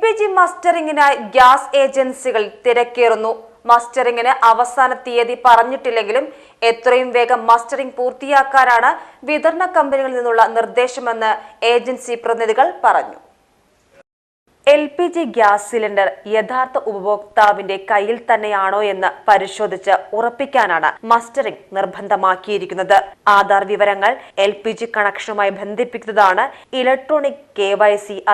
P G മസ്റ്ററിംഗിനായി gas ഏജൻസികൾ തിരക്കേറുന്നു. മസ്റ്ററിംഗിന് അവസാന തീയതി പറഞ്ഞിട്ടില്ലെങ്കിലും എത്രയും വേഗം മസ്റ്ററിംഗ് പൂർത്തിയാക്കാനാണ് വിതരണ കമ്പനികളിൽ നിന്നുള്ള നിർദ്ദേശമെന്ന് ഏജൻസി പ്രതിനിധികൾ പറഞ്ഞു. L P G gas cylinder യഥാർത്ഥ ഉപഭോക്താവിന്റെ കയ്യിൽ തന്നെയാണോ എന്ന് പരിശോധിച്ച് ഉറപ്പിക്കാനാണ് മസ്റ്ററിംഗ് നിർബന്ധമാക്കിയിരിക്കുന്നത്. ആധാർ വിവരങ്ങൾ എൽ പി ജി കണക്ഷനുമായി ബന്ധിപ്പിക്കുന്നതാണ് ഇലക്ട്രോണിക് കെ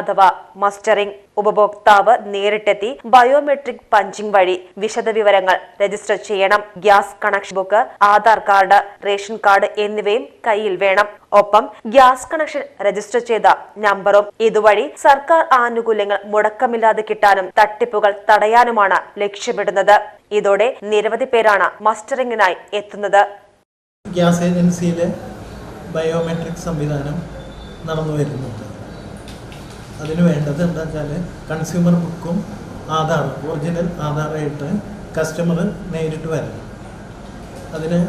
അഥവാ മസ്റ്ററിംഗ്. ഉപഭോക്താവ് നേരിട്ടെത്തി ബയോമെട്രിക് പഞ്ചിംഗ് വഴി വിശദവിവരങ്ങൾ രജിസ്റ്റർ ചെയ്യണം. Gas connection book Aadhaar card ration card എന്നിവയും കയ്യിൽ വേണം. ഒപ്പം ഗ്യാസ് കണക്ഷൻ രജിസ്റ്റർ ചെയ്ത നമ്പറും ഇതുവഴി സർക്കാർ ആനുകൂല്യങ്ങൾ മുടക്കമില്ലാതെ കിട്ടാനും തട്ടിപ്പുകൾ തടയാനുമാണ് ലക്ഷ്യമിടുന്നത്. ഇതോടെ നിരവധി പേരാണ് മസ്റ്ററിംഗിനായി എത്തുന്നത്. ഗ്യാസ് ഏജൻസിയിലെ ബയോമെട്രിക് സംവിധാനം നടന്നു വരുന്നുണ്ട് അതിന് വേണ്ടത് എന്താ വെച്ചാൽ കൺസ്യൂമർ ബുക്കും ആധാർ ഒറിജിനൽ ആധാറായിട്ട് കസ്റ്റമർ നേരിട്ട് വരണം. അതിന്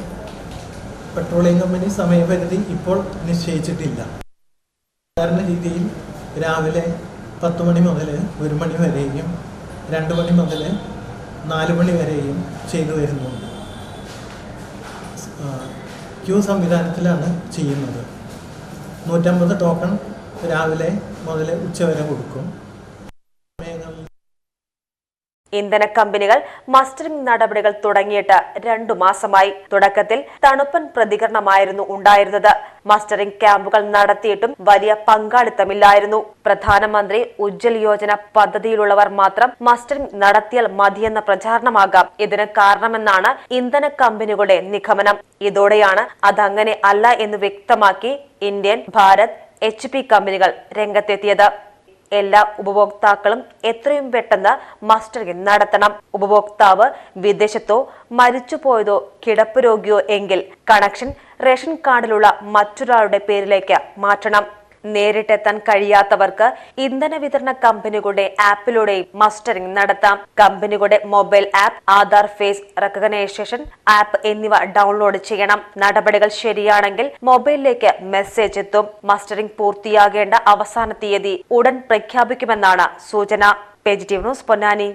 പെട്രോളിയം കമ്പനി സമയപരിധി ഇപ്പോൾ നിശ്ചയിച്ചിട്ടില്ല. സാധാരണ രീതിയിൽ രാവിലെ പത്ത് മണി മുതൽ ഒരു മണി വരെയും രണ്ട് മണി മുതൽ നാല് മണി വരെയും ചെയ്തു വരുന്നുണ്ട്. ക്യൂ സംവിധാനത്തിലാണ് ചെയ്യുന്നത്. നൂറ്റമ്പത് ടോക്കൺ രാവിലെ മുതൽ ഉച്ചവരെ കൊടുക്കും. ഇന്ധന കമ്പനികൾ മസ്റ്ററിംഗ് നടപടികൾ തുടങ്ങിയിട്ട് രണ്ടു മാസമായി. തുടക്കത്തിൽ തണുപ്പൻ പ്രതികരണമായിരുന്നു ഉണ്ടായിരുന്നത്. മസ്റ്ററിംഗ് ക്യാമ്പുകൾ നടത്തിയിട്ടും വലിയ പങ്കാളിത്തമില്ലായിരുന്നു. പ്രധാനമന്ത്രി ഉജ്ജൽ യോജന പദ്ധതിയിലുള്ളവർ മാത്രം മസ്റ്ററിംഗ് നടത്തിയാൽ മതിയെന്ന പ്രചാരണമാകാം. ഇതിന് കാരണമെന്നാണ് ഇന്ധന കമ്പനികളുടെ നിഗമനം. ഇതോടെയാണ് അതങ്ങനെ അല്ല എന്ന് വ്യക്തമാക്കി ഇന്ത്യൻ ഭാരത് എച്ച് പി കമ്പനികൾ രംഗത്തെത്തിയത്. എല്ലാ ഉപഭോക്താക്കളും എത്രയും പെട്ടെന്ന് മസ്റ്ററിംഗ് നടത്തണം. ഉപഭോക്താവ് വിദേശത്തോ മരിച്ചുപോയതോ കിടപ്പ് രോഗിയോ എങ്കിൽ കണക്ഷൻ റേഷൻ കാർഡിലുള്ള മറ്റൊരാളുടെ പേരിലേക്ക് മാറ്റണം. നേരിട്ടെത്താൻ കഴിയാത്തവർക്ക് ഇന്ധന വിതരണ കമ്പനികളുടെ ആപ്പിലൂടെയും മസ്റ്ററിംഗ് നടത്താം. കമ്പനികളുടെ mobile app Aadhaar face recognition app എന്നിവ ഡൗൺലോഡ് ചെയ്യണം. നടപടികൾ ശരിയാണെങ്കിൽ മൊബൈലിലേക്ക് മെസ്സേജ് എത്തും. മസ്റ്ററിംഗ് പൂർത്തിയാകേണ്ട അവസാന തീയതി ഉടൻ പ്രഖ്യാപിക്കുമെന്നാണ് സൂചന. Page T news Ponnani.